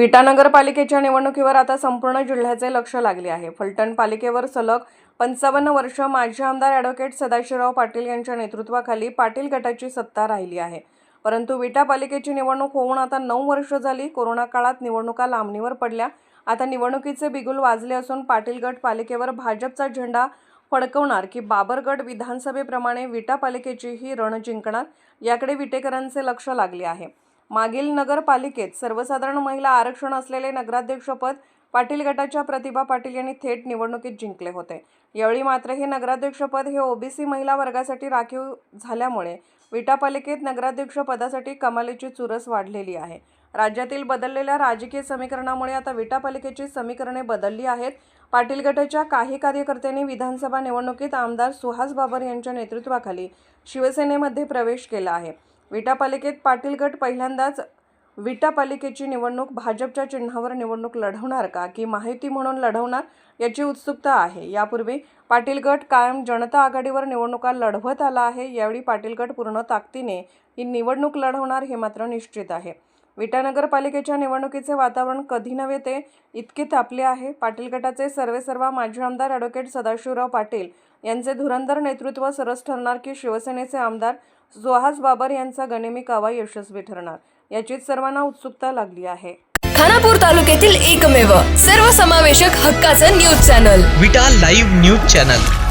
विटा नगरपालिकेच्या निवडणुकीवर आता संपूर्ण जिल्ह्याचे लक्ष लागले आहे. फलटण पालिकेवर सलग पंचावन्न वर्ष माजी आमदार ॲडव्होकेट सदाशिवराव पाटील यांच्या नेतृत्वाखाली पाटील गटाची सत्ता राहिली आहे. परंतु विटा पालिकेची निवडणूक होऊन आता नऊ वर्ष झाली. कोरोना काळात निवडणुका लांबणीवर पडल्या. आता निवडणुकीचे बिगुल वाजले असून पाटील गट पालिकेवर भाजपचा झेंडा फडकवणार की बाबरगड विधानसभेप्रमाणे विटा पालिकेचीही रण जिंकणार याकडे विटेकरांचे लक्ष लागले आहे. मागील नगरपालिकेत सर्वसाधारण महिला आरक्षण असलेले नगराध्यक्षपद पाटील गटाच्या प्रतिभा पाटील यांनी थेट निवडणुकीत जिंकले होते. यावेळी मात्र हे नगराध्यक्षपद हे ओबीसी महिला वर्गासाठी राखीव झाल्यामुळे विटापालिकेत नगराध्यक्षपदासाठी नगराध्यक्ष पदासाठी कमालीची चुरस वाढलेली आहे. राज्यातील बदललेल्या राजकीय समीकरणामुळे आता विटापालिकेची समीकरणे बदलली आहेत. पाटील गटाच्या काही कार्यकर्त्यांनी विधानसभा निवडणुकीत आमदार सुहास बाबर यांच्या नेतृत्वाखाली शिवसेनेमध्ये प्रवेश केला आहे. विटापालिकेत पाटील गट पहिल्यांदाच विटापालिकेची निवडणूक भाजपच्या चिन्हावर निवडणूक लढवणार का की माहिती म्हणून लढवणार याची उत्सुकता आहे. यापूर्वी पाटील गट कायम जनता आघाडीवर निवडणुका लढवत आला आहे. यावेळी पाटील गट पूर्ण ताकदीने ही निवडणूक लढवणार हे मात्र निश्चित आहे. विटानगरपालिकेच्या निवडणुकीचे वातावरण कधी नव्हे ते इतके तापले आहे. पाटील गटाचे सर्वेसर्वा माजी आमदार ॲडव्होकेट सदाशिवराव पाटील यांचे धुरंधर नेतृत्व सरस ठरणार की शिवसेनेचे आमदार सुहास बाबर यांचा गनिमी कावा यशस्वी ठरणार याचीच सर्वांना उत्सुकता लागली आहे. खानापूर तालुक्यातील एकमेव सर्वसमावेशक हक्काचं news channel. Vita live news channel.